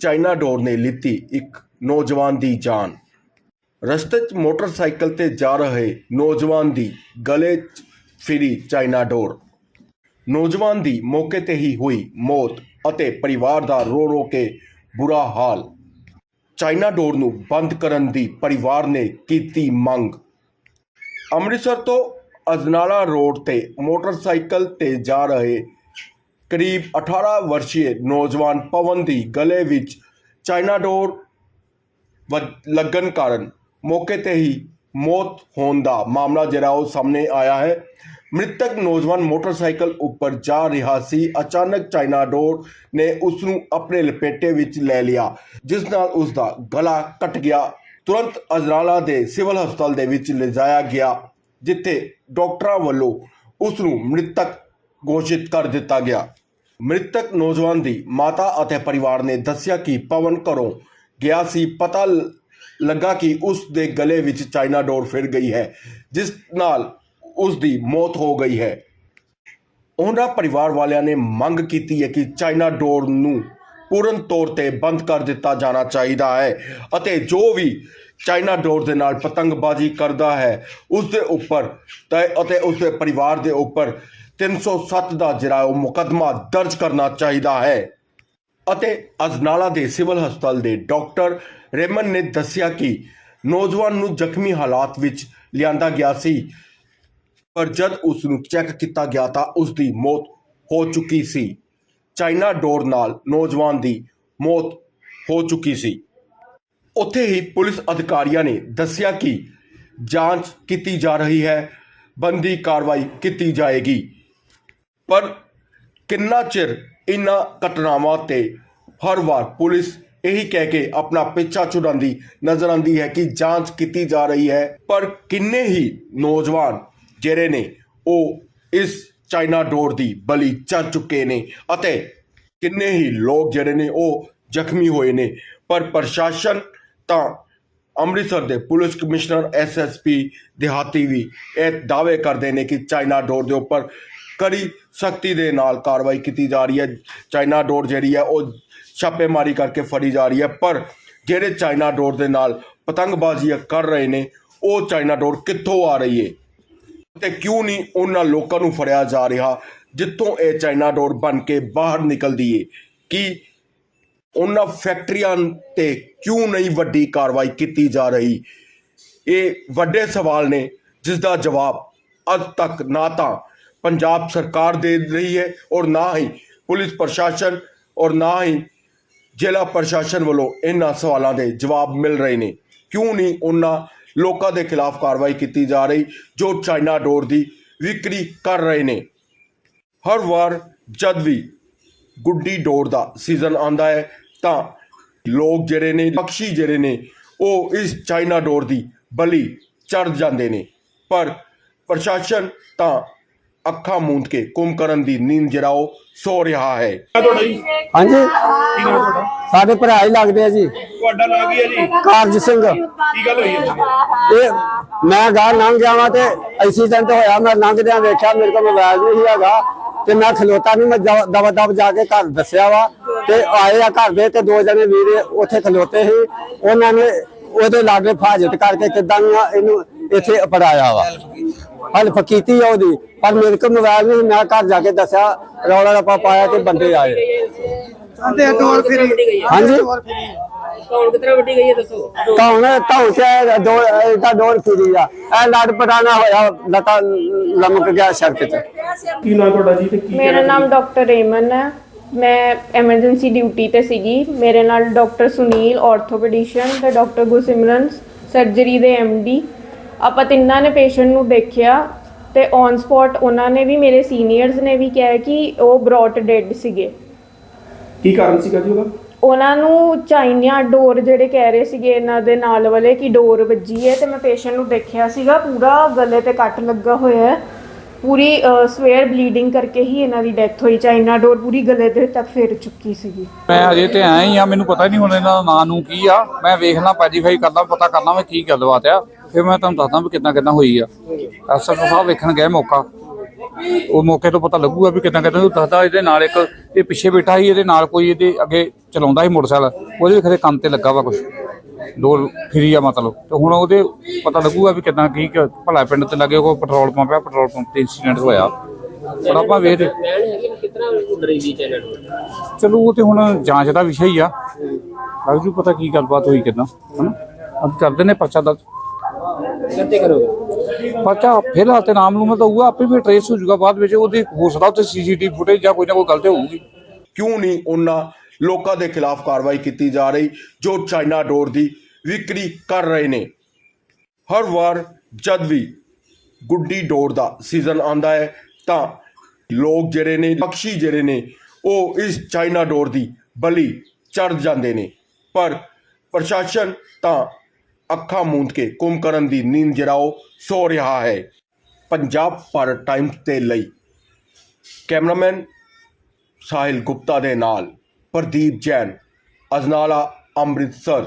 China ਡੋਰ ਨੇ ਲਿੱਤੀ ਇੱਕ ਨੌਜਵਾਨ ਦੀ ਜਾਨ। ਰਸਤੇ 'ਚ ਮੋਟਰਸਾਈਕਲ ਤੇ ਜਾ ਰਹੇ ਨੌਜਵਾਨ ਦੀ ਗਲੇ 'ਚ ਫਿਰੀ ਚਾਈਨਾ ਡੋਰ। ਨੌਜਵਾਨ ਦੀ ਮੌਕੇ ਤੇ ਹੀ ਹੋਈ ਮੌਤ ਅਤੇ ਪਰਿਵਾਰ ਦਾ ਰੋ ਰੋ ਕੇ ਬੁਰਾ ਹਾਲ। ਚਾਈਨਾ ਡੋਰ ਨੂੰ ਬੰਦ ਕਰਨ ਦੀ ਪਰਿਵਾਰ ਨੇ ਕੀਤੀ ਮੰਗ। ਅੰਮ੍ਰਿਤਸਰ ਤੋਂ ਅਜਨਾਲਾ ਰੋਡ ਤੇ ਮੋਟਰਸਾਈਕਲ ਤੇ ਜਾ ਰਹੇ ਕਰੀਬ 18 ਵਰਸ਼ੀਏ ਨੌਜਵਾਨ ਪਵਨ ਦੀ ਗਲੇ ਵਿੱਚ ਚਾਈਨਾ ਡੋਰ ਲੱਗਣ ਕਾਰਨ ਮੌਕੇ ਤੇ ਹੀ ਮੌਤ ਹੋਣ ਦਾ ਮਾਮਲਾ ਜਿਹੜਾ ਉਹ ਸਾਹਮਣੇ ਆਇਆ ਹੈ। ਮ੍ਰਿਤਕ ਨੌਜਵਾਨ ਮੋਟਰਸਾਈਕਲ ਉੱਪਰ ਜਾ ਰਿਹਾ ਸੀ। ਅਚਾਨਕ ਚਾਈਨਾ ਡੋਰ ਨੇ ਉਸ ਨੂੰ ਆਪਣੇ ਲਪੇਟੇ ਵਿੱਚ ਲੈ ਲਿਆ, ਜਿਸ ਨਾਲ ਉਸ ਦਾ ਗਲਾ ਕੱਟ ਗਿਆ। ਤੁਰੰਤ ਅਜਨਾਲਾ ਦੇ ਸਿਵਲ ਹਸਪਤਾਲ ਦੇ ਵਿੱਚ ਲਿਜਾਇਆ ਗਿਆ, ਜਿੱਥੇ ਡਾਕਟਰਾਂ ਵੱਲੋਂ ਉਸ ਨੂੰ ਮ੍ਰਿਤਕ ਘੋਸ਼ਿਤ ਕਰ ਦਿੱਤਾ ਗਿਆ। ਮ੍ਰਿਤਕ ਨੌਜਵਾਨ ਦੀ ਮਾਤਾ ਅਤੇ ਪਰਿਵਾਰ ਨੇ ਦੱਸਿਆ ਕਿ ਪਵਨ ਘਰੋਂ ਗਿਆ ਸੀ। ਪਤਾ ਲੱਗਾ ਕਿ ਉਸ ਦੇ ਗਲੇ ਵਿੱਚ ਚਾਈਨਾ ਡੋਰ ਫਿਰ ਗਈ ਹੈ, ਜਿਸ ਨਾਲ ਉਸ ਦੀ ਮੌਤ ਹੋ ਗਈ ਹੈ। ਉਹਨਾਂ ਪਰਿਵਾਰ ਵਾਲਿਆਂ ਨੇ ਮੰਗ ਕੀਤੀ ਹੈ ਕਿ ਚਾਈਨਾ ਡੋਰ ਨੂੰ ਪੂਰਨ ਤੌਰ ਤੇ ਬੰਦ ਕਰ ਦਿੱਤਾ ਜਾਣਾ ਚਾਹੀਦਾ ਹੈ ਅਤੇ ਜੋ ਵੀ ਚਾਈਨਾ ਡੋਰ ਦੇ ਨਾਲ ਪਤੰਗਬਾਜ਼ੀ ਕਰਦਾ ਹੈ ਉਸ ਦੇ ਉੱਪਰ ਅਤੇ ਉਸ ਦੇ ਪਰਿਵਾਰ ਦੇ ਉੱਪਰ 307 ਦਾ ਜਿਹੜਾ ਉਹ ਮੁਕੱਦਮਾ ਦਰਜ ਕਰਨਾ ਚਾਹੀਦਾ ਹੈ। ਅਤੇ ਅਜਨਾਲਾ ਦੇ ਸਿਵਲ ਹਸਪਤਾਲ ਦੇ ਡਾਕਟਰ ਰੇਮਨ ਨੇ ਦੱਸਿਆ ਕਿ ਨੌਜਵਾਨ ਨੂੰ ਜ਼ਖਮੀ ਹਾਲਾਤ ਵਿੱਚ ਲਿਆਂਦਾ ਗਿਆ ਸੀ। ਪਰ ਜਦ ਉਸ ਨੂੰ ਚੈੱਕ ਕੀਤਾ ਗਿਆ ਤਾਂ ਉਸ ਦੀ ਮੌਤ ਹੋ ਚੁੱਕੀ ਸੀ। ਚਾਈਨਾ ਡੋਰ ਨਾਲ ਨੌਜਵਾਨ ਦੀ ਮੌਤ ਹੋ ਚੁੱਕੀ ਸੀ। ਉੱਥੇ ਹੀ ਪੁਲਿਸ ਅਧਿਕਾਰੀਆਂ ਨੇ ਦੱਸਿਆ ਕਿ ਜਾਂਚ ਕੀਤੀ ਜਾ ਰਹੀ ਹੈ। ਬੰਦੀ ਕਾਰਵਾਈ ਕੀਤੀ ਜਾਏਗੀ। ਪਰ ਕਿੰਨਾ ਚਿਰ ਇਨ੍ਹਾਂ ਘਟਨਾਵਾਂ ਤੇ ਹਰ ਵਾਰ ਪੁਲਿਸ ਇਹੀ ਕਹਿ ਕੇ ਆਪਣਾ ਪਿੱਛਾ ਛੁਡਾਉਂਦੀ ਨਜ਼ਰ ਆਉਂਦੀ ਹੈ ਕਿ ਜਾਂਚ ਕੀਤੀ ਜਾ ਰਹੀ ਹੈ, ਪਰ ਕਿੰਨੇ ਹੀ ਨੌਜਵਾਨ ਜਿਹੜੇ ਨੇ ਉਹ ਇਸ ਚਾਈਨਾ ਡੋਰ ਦੀ ਬਲੀ ਚੜ ਚੁੱਕੇ ਨੇ ਅਤੇ ਕਿੰਨੇ ਹੀ ਲੋਕ ਜਿਹੜੇ ਨੇ ਉਹ ਜ਼ਖਮੀ ਹੋਏ ਨੇ। ਪਰ ਪ੍ਰਸ਼ਾਸਨ ਤਾਂ ਅੰਮ੍ਰਿਤਸਰ ਦੇ ਪੁਲਿਸ ਕਮਿਸ਼ਨਰ ਐਸਐਸਪੀ ਦਿਹਾਤੀ ਵੀ ਇਹ ਦਾਅਵੇ ਕਰਦੇ ਨੇ ਕਿ ਚਾਈਨਾ ਡੋਰ ਦੇ ਉੱਪਰ ਕੜੀ ਸਖਤੀ ਦੇ ਨਾਲ ਕਾਰਵਾਈ ਕੀਤੀ ਜਾ ਰਹੀ ਹੈ। ਚਾਈਨਾ ਡੋਰ ਜਿਹੜੀ ਹੈ, ਉਹ ਛਾਪੇਮਾਰੀ ਕਰਕੇ ਫੜੀ ਜਾ ਰਹੀ ਹੈ। ਪਰ ਜਿਹੜੇ ਚਾਈਨਾ ਡੋਰ ਦੇ ਨਾਲ ਪਤੰਗਬਾਜ਼ੀਆਂ ਕਰ ਰਹੇ ਨੇ, ਉਹ ਚਾਈਨਾ ਡੋਰ ਕਿੱਥੋਂ ਆ ਰਹੀ ਹੈ ਤੇ ਕਿਉਂ ਨਹੀਂ ਉਹਨਾਂ ਲੋਕਾਂ ਨੂੰ ਫੜਿਆ ਜਾ ਰਿਹਾ? ਜਿੱਥੋਂ ਇਹ ਚਾਈਨਾ ਡੋਰ ਬਣ ਕੇ ਬਾਹਰ ਨਿਕਲਦੀ ਏ? ਕਿ ਉਹਨਾਂ ਫੈਕਟਰੀਆਂ ਤੇ ਕਿਉਂ ਨਹੀਂ ਵੱਡੀ ਕਾਰਵਾਈ ਕੀਤੀ ਜਾ ਰਹੀ? ਇਹ ਵੱਡੇ ਸਵਾਲ ਨੇ ਜਿਸ ਦਾ ਜਵਾਬ ਅੱਜ ਤੱਕ ਨਾ ਤਾਂ ਪੰਜਾਬ ਸਰਕਾਰ ਦੇ ਰਹੀ ਹੈ ਔਰ ਨਾ ਹੀ ਪੁਲਿਸ ਪ੍ਰਸ਼ਾਸਨ ਔਰ ਨਾ ਹੀ ਜ਼ਿਲ੍ਹਾ ਪ੍ਰਸ਼ਾਸਨ ਵੱਲੋਂ ਇਹਨਾਂ ਸਵਾਲਾਂ ਦੇ ਜਵਾਬ ਮਿਲ ਰਹੇ ਨੇ। ਕਿਉਂ ਨਹੀਂ ਉਹਨਾਂ ਲੋਕਾਂ ਦੇ ਖਿਲਾਫ ਕਾਰਵਾਈ ਕੀਤੀ ਜਾ ਰਹੀ ਜੋ ਚਾਈਨਾ ਡੋਰ ਦੀ ਵਿਕਰੀ ਕਰ ਰਹੇ ਨੇ? ਹਰ ਵਾਰ ਜਦ ਵੀ ਗੁੱਡੀ ਡੋਰ ਦਾ ਸੀਜ਼ਨ ਆਉਂਦਾ ਹੈ ਤਾਂ ਲੋਕ ਜਿਹੜੇ ਨੇ, ਪਕਸ਼ੀ ਜਿਹੜੇ ਨੇ, ਉਹ ਇਸ ਚਾਈਨਾ ਡੋਰ ਦੀ ਬਲੀ ਚੜ ਜਾਂਦੇ ਨੇ। ਪਰ ਪ੍ਰਸ਼ਾਸਨ ਤਾਂ ਅੱਖਾਂ ਮੂੰਦ ਕੇ ਕੁੰਭਕਰਨ ਦੀ ਨੀਂਦ ਉਹ ਸੋ ਰਿਹਾ ਹੈ। ਤੁਹਾਡਾ ਜੀ? ਹਾਂਜੀ। ਕੀ ਨਾਮ ਤੁਹਾਡਾ? ਸਾਡੇ ਭਰਾ ਹੀ ਲੱਗਦੇ ਆ ਜੀ। ਤੁਹਾਡਾ ਨਾਮ ਕੀ ਹੈ ਜੀ? ਕਾਰਜ ਸਿੰਘ। ਕੀ ਗੱਲ ਹੋਈ ਹੈ ਇਹ ਮੈਂ ਗਾਂ ਲੰਘ ਜਾਵਾਂ ਤੇ ਐਕਸੀਡੈਂਟ ਹੋਇਆ ਮੈਂ ਲੰਘਦਿਆਂ ਵੇਖਿਆ ਮੇਰੇ ਕੋਲ ਮੋਬਾਈਲ ਨਹੀਂ ਹੈਗਾ ਤੇ ਮੈਂ ਖਲੋਤਾ ਨਹੀਂ ਮੈਂ ਦਵਾ ਦਵ ਜਾ ਕੇ ਘਰ ਦੱਸਿਆ ਵਾ ਤੇ ਆਏ ਆ ਘਰ ਦੇ ਤੇ ਦੋ ਜਣੇ ਵੀਰ ਉੱਥੇ ਖਲੋਤੇ ਸੀ। ਉਹਨਾਂ ਨੇ ਉਹਦੇ ਲਾਗੇ ਫਾਜਤ ਕਰਕੇ ਕਿਦਾਂ ਇਹਨੂੰ ਇੱਥੇ ਅਪੜਾਇਆ ਵਾ। ਹਲਫ ਕੀਤੀ ਆ ਉਹਦੀ। ਪਰ ਮੇਰੇ ਕੋਲ ਮੋਬਾਈਲ ਨਹੀਂ ਮੈਂ ਘਰ ਜਾ ਕੇ ਦੱਸਿਆ ਰੌਲਾ ਰੱਪਾ ਪਾਇਆ ਤੇ ਬੰਦੇ ਆਏ। ਅੰਦੇ ਡੋਰ ਫਿਰੀ। ਹਾਂਜੀ? ਕੌਣ ਕਿਤਨਾ ਵੱਡੀ ਗਈ ਹੈ ਦੱਸੋ? ਕੌਣ ਧੌਣ ਚ ਦੋ ਇਹਦਾ ਡੋਰ ਫਿਰੀ ਆ। ਇਹ ਲੜ ਪਟਾਣਾ ਹੋਇਆ ਲਤਾ ਲਮਕ ਗਿਆ ਸੜਕ ਤੇ। ਕੀ ਨਾਮ ਤੁਹਾਡਾ ਜੀ ਤੇ ਕੀ ਮੇਰਾ ਨਾਮ ਡਾਕਟਰ ਰੇਮਨ ਹੈ। ਮੈਂ ਐਮਰਜੈਂਸੀ ਡਿਊਟੀ ਤੇ ਸੀਗੀ। ਮੇਰੇ ਨਾਲ ਡਾਕਟਰ ਸੁਨੀਲ ਆਰਥੋਪੈਡਿਸ਼ਨ ਤੇ ਡਾਕਟਰ ਗੁਰਸਿਮਰਨ ਸਰਜਰੀ ਦੇ ਡੀ ਆਪਾਂ ਤਿੰਨਾਂ ਨੇ ਪੇਸ਼ੈਂਟ ਨੂੰ ਦੇਖਿਆ ਤੇ ਔਨ ਸਪੌਟ ਉਹਨਾਂ ਨੇ ਵੀ ਮੇਰੇ ਸੀਨੀਅਰਸ ਨੇ ਵੀ ਕਿਹਾ ਕਿ ਉਹ ਬ੍ਰੌਟ ਡੈਡ ਸੀਗੇ। ਕੀ ਕਾਰਨ ਸੀਗਾ ਜੀ ਉਹਦਾ? ਉਹਨਾਂ ਨੂੰ ਚਾਈਨਾ ਡੋਰ ਜਿਹੜੇ ਕਹਿ ਰਹੇ ਸੀਗੇ ਇਹਨਾਂ ਦੇ ਨਾਲ ਵਾਲੇ ਕਿ ਡੋਰ ਵੱਜੀ ਹੈ ਤੇ ਮੈਂ ਪੇਸ਼ੈਂਟ ਨੂੰ ਦੇਖਿਆ ਸੀਗਾ ਪੂਰਾ ਗਲੇ ਤੇ ਕੱਟ ਲੱਗਾ ਹੋਇਆ ਹੈ। ਪੂਰੀ ਸਵੇਅਰ ਬਲੀਡਿੰਗ ਕਰਕੇ ਹੀ ਇਹਨਾਂ ਦੀ ਡੈਥ ਹੋਈ ਚਾਈਨਾ ਡੋਰ ਪੂਰੀ ਗਲੇ ਦੇ ਤੱਕ ਫੇਰ ਚੁੱਕੀ ਸੀਗੀ। ਮੈਂ ਅਜੇ ਤੇ ਆਇਆ ਹੀ ਆ, ਮੈਨੂੰ ਪਤਾ ਨਹੀਂ ਹੁਣ ਇਹਨਾਂ ਦਾ ਨਾਂ ਨੂੰ ਕੀ ਆ। ਮੈਂ ਵੇਖਣਾ ਪੈਜੀਫਾਈ ਕਰਦਾ, ਪਤਾ ਕਰਨਾ ਮੈਂ ਕੀ ਗੱਲਬਾਤ ਆ। ਫਿਰ ਮੈਂ ਤੁਹਾਨੂੰ ਦੱਸਦਾ ਵੀ ਕਿੱਦਾਂ ਕਿੱਦਾਂ ਹੋਈ ਆ। ਐਸਐਫ ਸਾਹਿਬ ਵੇਖਣ ਗਏ ਮੌਕਾ। ਉਹ ਮੌਕੇ ਤੋਂ ਪਤਾ ਲੱਗੂਗਾ ਵੀ ਕਿਦਾਂ ਕਿਦਾਂ ਉਹ ਦੱਸਦਾ ਇਹਦੇ ਨਾਲ ਇੱਕ, ਇਹ ਪਿੱਛੇ ਬੈਠਾ ਸੀ, ਇਹਦੇ ਨਾਲ ਕੋਈ ਇਹਦੇ ਅੱਗੇ ਚਲਾਉਂਦਾ ਸੀ ਮੋਟਰਸਾਈਕਲ। ਉਹਦੇ ਵੀ ਖਰੇ ਕੰਮ ਤੇ ਲੱਗਾ ਵਾ ਕੁਝ ਦੋ ਫਰੀ ਆ ਮਤਲਬ। ਤੇ ਹੁਣ ਉਹਦੇ ਪਤਾ ਲੱਗੂਗਾ ਵੀ ਕਿਦਾਂ ਕੀ ਕ- ਭਲਾ ਪਿੰਡ ਤੇ ਲੱਗੇ ਕੋਈ ਪੈਟਰੋਲ ਪੰਪ ਆ ਪੈਟਰੋਲ ਪੰਪ ਤੇ ਇਨਸੀਡੈਂਟ ਹੋਇਆ। ਪਰ ਆਪਾਂ ਵੇਖਦੇ ਬੈਣ ਹੈਗੀ ਵੀ ਕਿਤਨਾ ਡਰਾਈਵੀ ਚੈਨਲ ਚਲੋ ਉਹ ਤੇ ਹੁਣ ਜਾਂਚ ਦਾ ਵਿਸ਼ਾ ਹੀ ਆ। ਲੱਗ ਜੂ ਪਤਾ ਕੀ ਗੱਲਬਾਤ ਹੋਈ ਕਿਦਾਂ ਹਨਾ? ਅੱਜ ਕਰਦੇ ਨੇ ਪਰਚਾ ਦਰਜ। ਕਿੱਥੇ ਕਰੋਗੇ? ਪਰਚਾ ਫਿਲਹਾਲ ਤੇ ਨਾਮ ਨੂੰ ਤਾਂ ਹੋਊਗਾ ਆਪੇ ਵੀ ਟਰੇਸ ਹੋ ਜਾਊਗਾ ਬਾਅਦ ਵਿੱਚ। ਉਹਦੀ ਹੋ ਸਕਦਾ ਉੱਥੇ ਸੀਸੀਟੀਵੀ ਫੁਟੇਜ ਜਾਂ ਕੋਈ ਨਾ ਕੋਈ ਗਲਤੀ ਹੋਊਗੀ। ਕਿਉਂ ਨਹੀਂ ਉਹਨਾਂ ਲੋਕਾਂ ਦੇ ਖਿਲਾਫ ਕਾਰਵਾਈ ਕੀਤੀ ਜਾ ਰਹੀ, ਜੋ ਚਾਈਨਾ ਡੋਰ ਦੀ ਵਿਕਰੀ ਕਰ ਰਹੇ ਨੇ। ਹਰ ਵਾਰ ਜਦ ਵੀ ਗੁੱਡੀ ਡੋਰ ਦਾ ਸੀਜ਼ਨ ਆਂਦਾ ਹੈ, ਤਾਂ ਲੋਕ ਜਿਹੜੇ ਨੇ, ਪਕਸ਼ੀ ਜਿਹੜੇ ਨੇ, ਉਹ ਇਸ ਚਾਈਨਾ ਡੋਰ ਦੀ ਬਲੀ ਚੜ ਜਾਂਦੇ ਨੇ। ਪਰ ਪ੍ਰਸ਼ਾਸਨ ਤਾਂ ਅੱਖਾਂ ਮੂੰਦ ਕੇ ਕੁੰਭਕਰਨ ਦੀ ਨੀਂਦ ਜਰਾਓ ਸੋ ਰਿਹਾ ਹੈ। ਪੰਜਾਬ ਭਾਰਤ ਟਾਈਮਸ ਦੇ ਲਈ ਕੈਮਰਾਮੈਨ ਸਾਹਿਲ ਗੁਪਤਾ ਦੇ ਨਾਲ ਪ੍ਰਦੀਪ ਜੈਨ ਅਜਨਾਲਾ ਅੰਮ੍ਰਿਤਸਰ।